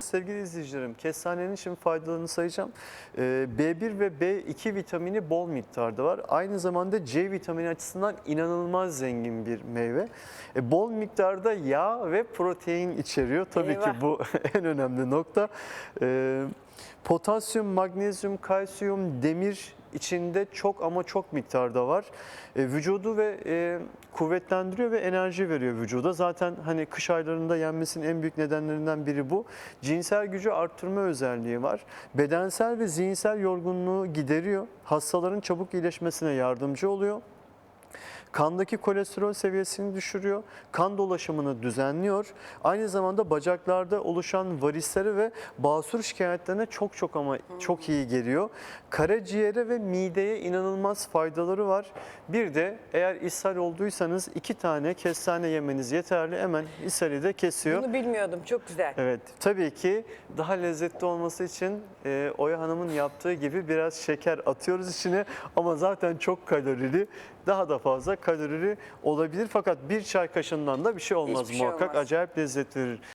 Sevgili izleyicilerim, kestanenin şimdi faydalarını sayacağım. Ee, B1 ve B2 vitamini bol miktarda var. Aynı zamanda C vitamini açısından inanılmaz zengin bir meyve. E, bol miktarda yağ ve protein içeriyor. Tabii Eyvah. ki bu en önemli nokta. Ee, potasyum, magnezyum, kalsiyum, demir içinde çok ama çok miktarda var. E, vücudu ve e, kuvvetlendiriyor ve enerji veriyor vücuda. Zaten hani kış aylarında yenmesinin en büyük nedenlerinden biri bu. Cinsel gücü arttırma özelliği var. Bedensel ve zihinsel yorgunluğu gideriyor. Hastaların çabuk iyileşmesine yardımcı oluyor. Kandaki kolesterol seviyesini düşürüyor, kan dolaşımını düzenliyor. Aynı zamanda bacaklarda oluşan varislere ve basur şikayetlerine çok çok ama çok iyi geliyor. Karaciğere ve mideye inanılmaz faydaları var. Bir de eğer ishal olduysanız iki tane kestane yemeniz yeterli. Hemen ishali de kesiyor. Bunu bilmiyordum. Çok güzel. Evet, tabii ki daha lezzetli olması için e, Oya Hanım'ın yaptığı gibi biraz şeker atıyoruz içine ama zaten çok kalorili, daha da fazla kalorili olabilir fakat bir çay kaşığından da bir şey olmaz Hiçbir şey muhakkak. olmaz. Acayip lezzet verir.